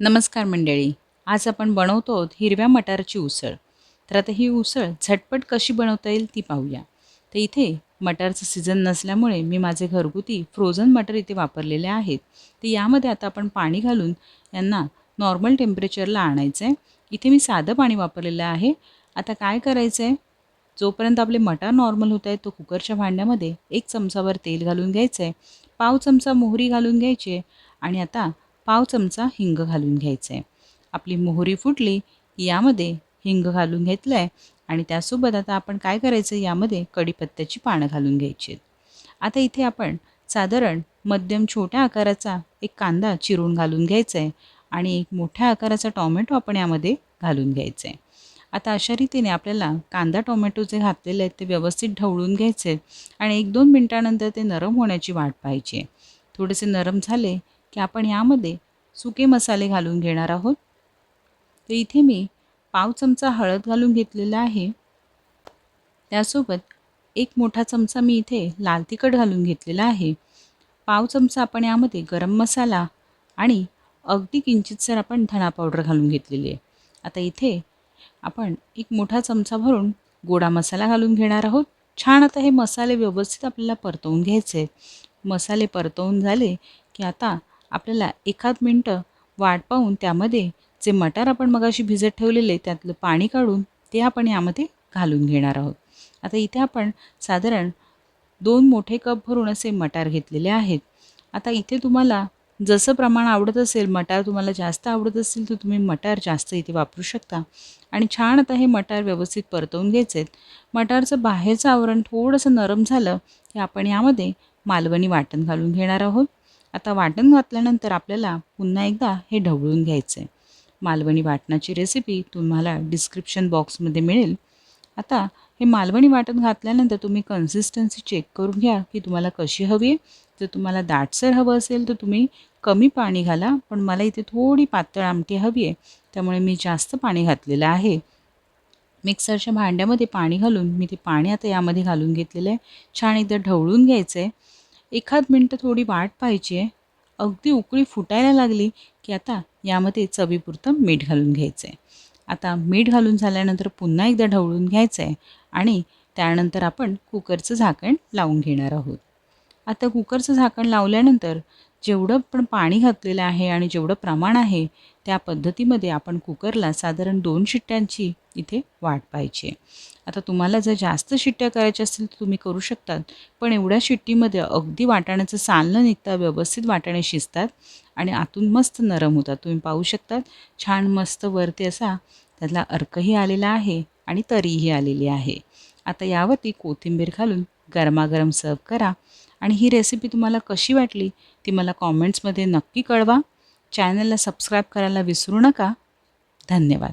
नमस्कार मंडळी आज आपण बनवतो आहोत हिरव्या मटारची उसळ. तर आता ही उसळ झटपट कशी बनवता येईल ती पाहूया. तर इथे मटारचं सीझन नसल्यामुळे मी माझे घरगुती फ्रोझन मटर इथे वापरलेले आहेत. तर यामध्ये आता आपण पाणी घालून यांना नॉर्मल टेम्परेचरला आणायचं आहे इथे मी साधं पाणी वापरलेलं आहे. आता काय करायचं आहे जोपर्यंत आपले मटार नॉर्मल होत आहेत तो कुकरच्या भांड्यामध्ये एक चमचाभर तेल घालून घ्यायचं आहे पाव चमचा मोहरी घालून घ्यायची आहे. आणि आता पाव चमचा हिंग घालून घ्यायचं आहे आपली मोहरी फुटली यामध्ये हिंग घालून घेतलं आहे आणि त्यासोबत आता आपण काय करायचं? यामध्ये कढीपत्त्याची पानं घालून घ्यायची आहेत. आता इथे आपण साधारण मध्यम छोट्या आकाराचा एक कांदा चिरून घालून घ्यायचा आहे आणि एक मोठ्या आकाराचा टॉमॅटो आपण यामध्ये घालून घ्यायचा आहे आता अशा रीतीने आपल्याला कांदा टोमॅटो जे घातलेले आहेत ते व्यवस्थित ढवळून घ्यायचे आहेत आणि एक दोन मिनटानंतर ते नरम होण्याची वाट पाहिजे थोडेसे नरम झाले की आपण यामध्ये सुके मसाले घालून घेणार आहोत. तर इथे मी पाव चमचा हळद घालून घेतलेला आहे. त्यासोबत एक मोठा चमचा मी इथे लाल तिखट घालून घेतलेला आहे. पाव चमचा आपण यामध्ये गरम मसाला आणि अगदी किंचितसर आपण धणा पावडर घालून घेतलेली आहे. आता इथे आपण एक मोठा चमचा भरून गोडा मसाला घालून घेणार आहोत. छान आता हे मसाले व्यवस्थित आपल्याला परतवून घ्यायचे आहेत. मसाले परतवून झाले की आता आपल्याला एखाद मिनटं वाट पाहून त्यामध्ये जे मटार आपण मगाशी भिजत ठेवलेले त्यातलं पाणी काढून ते आपण यामध्ये घालून घेणार आहोत. आता इथे आपण साधारण दोन मोठे कप भरून असे मटार घेतलेले आहेत. आता इथे तुम्हाला जसं प्रमाण आवडत असेल मटार तुम्हाला जास्त आवडत असेल तर तुम्ही मटार जास्त इथे वापरू शकता. आणि छान आता हे मटार व्यवस्थित परतवून घ्यायचे आहेत. मटारचं बाहेरचं आवरण थोडंसं नरम झालं की आपण यामध्ये मालवणी वाटण घालून घेणार आहोत. आता वाटण घातल्यानंतर आपल्याला पुन्हा एकदा हे ढवळून घ्यायचं आहे मालवणी वाटणाची रेसिपी तुम्हाला डिस्क्रिप्शन बॉक्समध्ये मिळेल. आता हे मालवणी वाटण घातल्यानंतर तुम्ही कन्सिस्टन्सी चेक करून घ्या की तुम्हाला कशी हवी आहे. जर तुम्हाला दाटसर हवं असेल तर तुम्ही कमी पाणी घाला पण मला इथे थोडी पातळ आमटी हवी आहे त्यामुळे मी जास्त पाणी घातलेलं आहे. मिक्सरच्या भांड्यामध्ये पाणी घालून मी ते पाणी आता यामध्ये घालून घेतलेलं आहे. छान एकदा ढवळून घ्यायचं आहे एखाद मिनटं थोडी वाट पाहिजे आहे. अगदी उकळी फुटायला लागली की आता यामध्ये चवीपुरतं मीठ घालून घ्यायचं आहे आता मीठ घालून झाल्यानंतर पुन्हा एकदा ढवळून घ्यायचं आहे आणि त्यानंतर आपण कुकरचं झाकण लावून घेणार आहोत. आता कुकरचं झाकण लावल्यानंतर जेवढं पण पाणी घातलेलं आहे आणि जेवढं प्रमाण आहे त्या पद्धतीमध्ये आपण कुकरला साधारण दोन शिट्ट्यांची इथे वाट पाहिजे आता तुम्हाला जर जास्त शिट्ट्या करायच्या असतील तर तुम्ही करू शकतात पण एवढ्या शिट्टीमध्ये अगदी वाटाण्याचं साल न निघता व्यवस्थित वाटाणे शिजतात आणि आतून मस्त नरम होतात. तुम्ही पाहू शकतात छान मस्त वरती असा त्यातला अर्कही आलेला आहे आणि तरीही आलेली आहे. आता यावरती कोथिंबीर घालून गरमागरम सर्व करा. आणि ही रेसिपी तुम्हाला कशी वाटली ती मला कॉमेंट्समध्ये नक्की कळवा. चॅनलला सबस्क्राईब करायला विसरू नका. धन्यवाद.